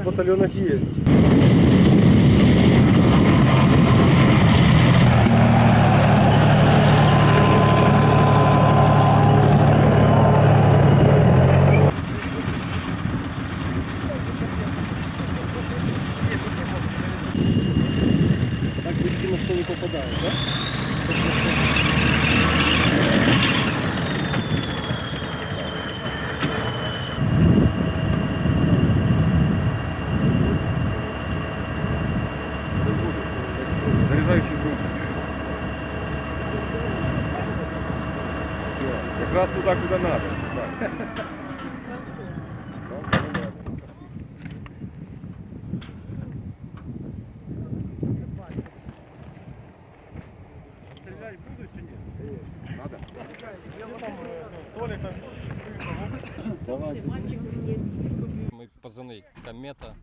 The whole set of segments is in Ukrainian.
в батальонах есть. Так близко на не попадает, да? Заряджаючий групи. Якраз туди, куди треба. Мій позивний комета.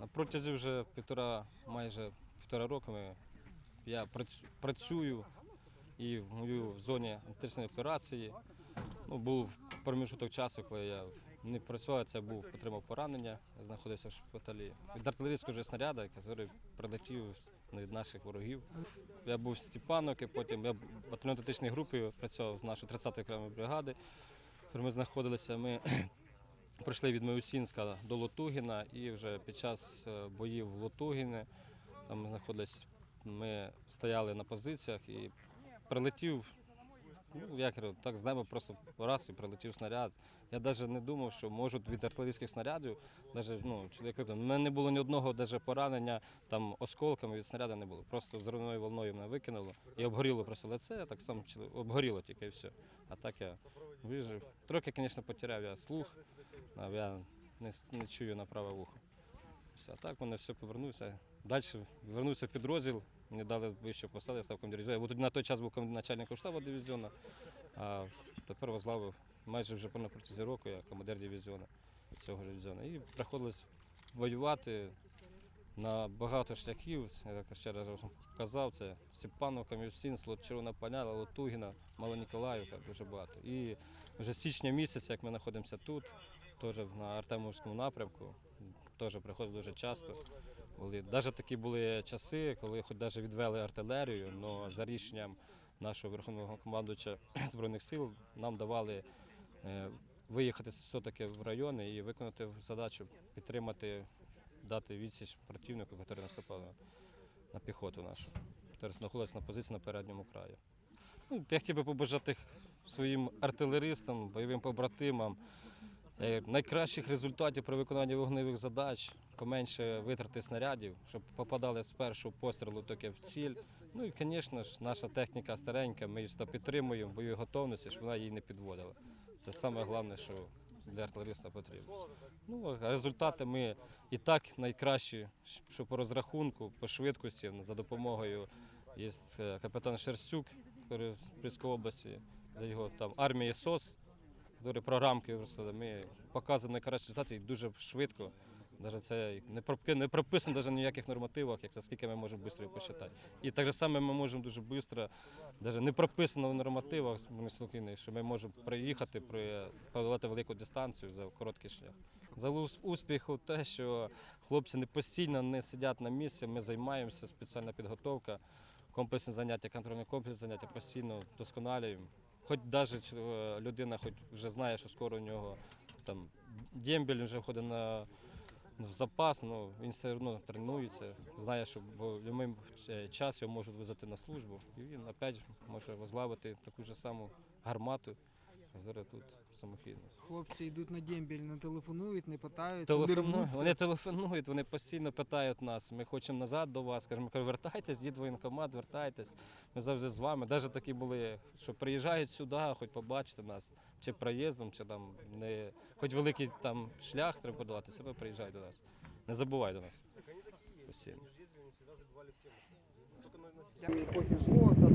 На протязі вже півтора, майже півтора року я працюю і в зоні античної операції. Ну, був проміжуток часу, коли я не працював, це був отримав поранення, знаходився в шпиталі. Від артилерійського снаряду, який прилетів ну, від наших ворогів. Я був в Степановці, потім я в тактичної групи працював з нашої 30-ї окремої бригади, ми знаходилися. Ми пройшли від Меусінська до Лотугіна і вже під час е, боїв в Лотугіні, там ми знаходились, ми стояли на позиціях і прилетів, ну як кажу, так з неба просто раз і прилетів снаряд. Я навіть не думав, що можуть від артилерійських снарядів, навіть, ну, чоловік, у мене не було ні одного даже поранення там осколками від снаряду не було. Просто зривною волною мене викинуло і обгоріло просто лице, так само обгоріло тільки і все. А так я вижив. Трохи, звісно, потеряв я слух, я не, не чую на праве вухо. Все, а так мене все повернувся. Далі вернувся в підрозділ, мені дали вищу посаду, я став командиром дивізіону. Тоді на той час був ком- начальником штабу дивізіону, а тепер возглавив майже вже на протязі року я командир дивізіону цього ж дивізіону. І приходилось воювати на багато шляхів. Я так ще раз казав, це Степановка, Мюсін, Слот Червона Поляна, Лотугіна, Малоніколаївка, дуже багато. І вже з січня місяця, як ми знаходимося тут, теж на Артемовському напрямку, теж приходив дуже часто. Були. Навіть такі були часи, коли хоч навіть відвели артилерію, але за рішенням нашого верховного командувача Збройних сил нам давали е, виїхати все-таки в райони і виконати задачу підтримати, дати відсіч противнику, який наступав на, піхоту нашу, яка знаходилася на позиції на передньому краї. Ну, я хотів би побажати своїм артилеристам, бойовим побратимам найкращих результатів при виконанні вогневих задач, поменше витрати снарядів, щоб попадали з першого пострілу тільки в ціль. Ну і, звісно ж, наша техніка старенька, ми її підтримуємо, в готовності, щоб вона її не підводила. Це саме головне, що для артилериста потрібно. Ну, результати ми і так найкращі, що по розрахунку, по швидкості, за допомогою є е, капітан Шерстюк, Прільській області, за його там армії СОС, які програмки виростили. Ми показуємо найкращі результати дуже швидко. Навіть це не прописано навіть ніяких нормативах, як це скільки ми можемо швидко посчитати. І так же саме ми можемо дуже швидко, навіть не прописано в нормативах України, що ми можемо приїхати, подолати велику дистанцію за короткий шлях. Залуз успіху те, що хлопці не постійно не сидять на місці, ми займаємося, спеціальна підготовка, комплексні заняття, контрольні комплексні заняття постійно вдосконалюємо. Хоч навіть людина хоч вже знає, що скоро у нього там дембель вже входить на в запас, ну він все одно тренується, знає, що в будь-який час його можуть визвати на службу, і він опять може возглавити таку ж саму гармату, яка тут самохідно. Хлопці йдуть на дембіль, не телефонують, не питають. Телефону... Вони телефонують, вони постійно питають нас. Ми хочемо назад до вас. Кажемо, вертайтесь, дід воєнкомат, вертайтесь. Ми завжди з вами. Навіть такі були, що приїжджають сюди, хоч побачити нас, чи проїздом, чи там не хоч великий там шлях треба подолати, себе приїжджай до нас. Не забувай до нас. Постійно.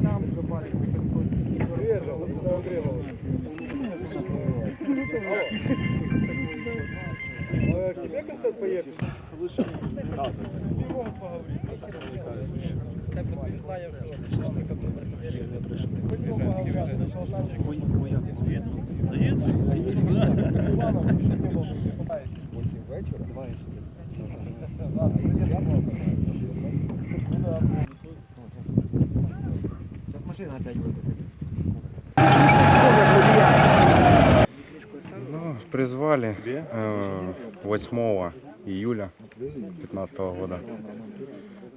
Там вже бачимо, Тебе концерт поедешь? Ну, э, 8 июля 2015 года.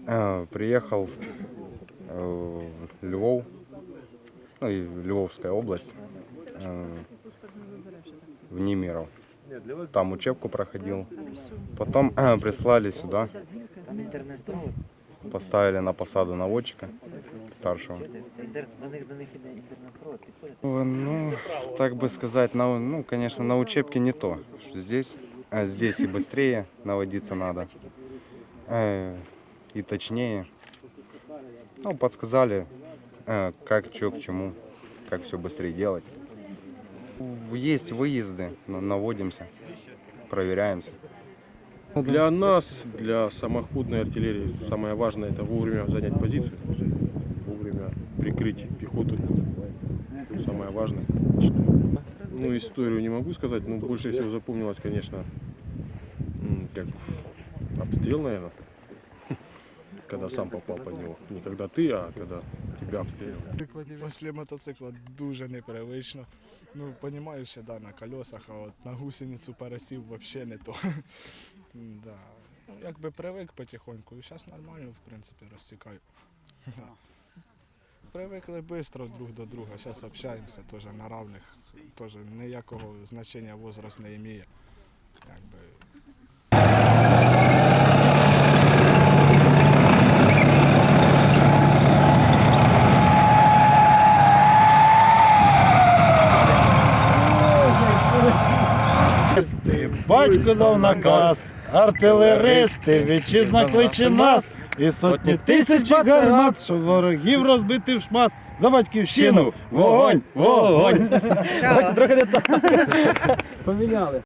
Э, Приехал э, в Львов, ну и Львовская область, э, в Немиров. Там учебку проходил. Потом э, прислали сюда, поставили на посаду наводчика старшего. О, Ну, так бы сказать, на, ну, конечно, на учебке не то. что Здесь, а здесь и быстрее наводиться надо, э, и точнее. Ну, подсказали, э, как, что, к чему, как все быстрее делать. Есть выезды, на- наводимся, проверяемся. Для нас, для самоходной артиллерии, самое важное это вовремя занять позицию, вовремя прикрыть пехоту. Это самое важное, считаю. Ну, историю не могу сказать, но больше всего запомнилось, конечно, м, как обстрел, наверное, когда сам попал под него. Не когда ты, а когда тебя обстреливали. Після мотоцикла дуже непривично. Ну, розумію, що да, на колесах, а от на гусеницю пересів взагалі не то. да. Ну, якби привик потихоньку, і зараз нормально, в принципі, розсікаю. Да. Привикли швидко друг до друга, зараз общаємося теж на равних, теж ніякого значення возраст не має. Батько дав наказ, артилеристи, вітчизна кличе нас, і сотні тисяч гармат, що ворогів розбити в шмат. За батьківщину! Вогонь! Вогонь! Бачите, трохи не так. Поміняли.